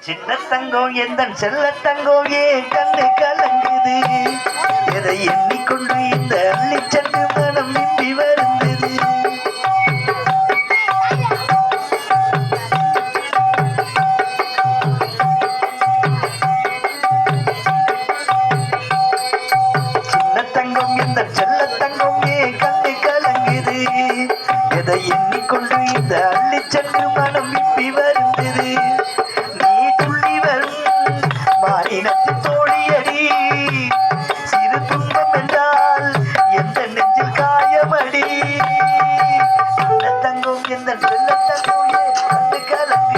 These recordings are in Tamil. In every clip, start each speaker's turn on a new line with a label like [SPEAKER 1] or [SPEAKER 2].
[SPEAKER 1] சின்ன தங்கம் எந்த செல்ல தங்கம் ஏன் கண்ணு கலங்குது. எதை எண்ணிக்கொண்டு இந்த அள்ளி சென்று மனம் நிம்பி வருந்தது. சின்ன தங்கம் இந்த செல்ல தங்கம் ஏன் கண்ணு கலங்குது. எதை எண்ணிக்கொண்டு இந்த அள்ளி சென்று மனம் விப்பி வருந்தது.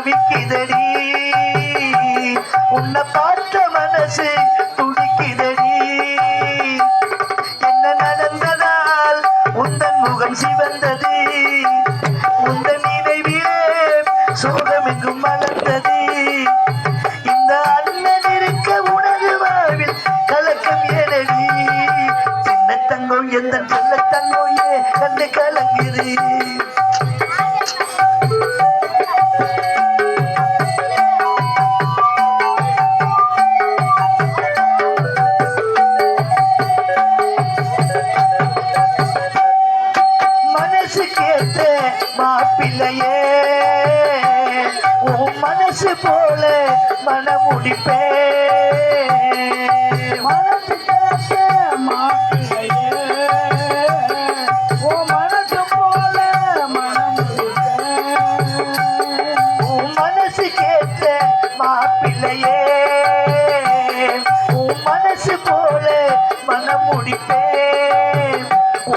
[SPEAKER 1] தவிக்குதடி. உன்னை பார்த்த மனசு துடிக்குதடி. என்ன நடந்ததால் உந்தன் முகம் சிவந்தது? உந்தன் நினைவிலே சோகமெங்கும் மலர்ந்தது. இந்த அண்ணன் இருக்க உணவு வாழ்வில் கலக்கம் ஏனடி? சின்ன தங்கம் எந்த நல்ல தங்கோயே கண்டு கலங்குது கேட்ட மாப்பிள்ளையே உன் மனசு போல மனமுடிப்பே.
[SPEAKER 2] மாப்பிள்ளையே, உன் மனசு போல மனம் முடிப்பேன்.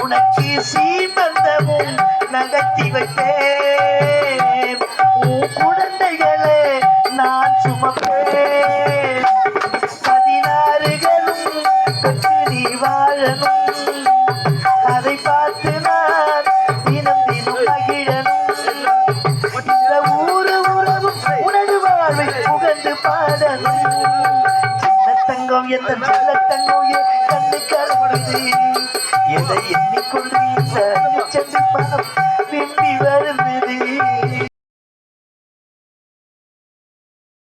[SPEAKER 1] உனக்கு சீமந்தமும் நகர்த்தி வைத்தேன். உன் குழந்தைகளே நான் சுமப்பேன். பதினாறுகளும் பெற்று நீ வாழணும். அதை பார்த்து நான் தினம் தினம் மகிழனும் இந்த ஊரு உறவும் உனது வாழ்வை புகழ்ந்து பாடணும். சின்ன தங்கம் எந்த நல்ல தங்கம் கண்ணு ஏ எதை எண்ணிக்கொள்கிறீர்கள் நிச்சயம்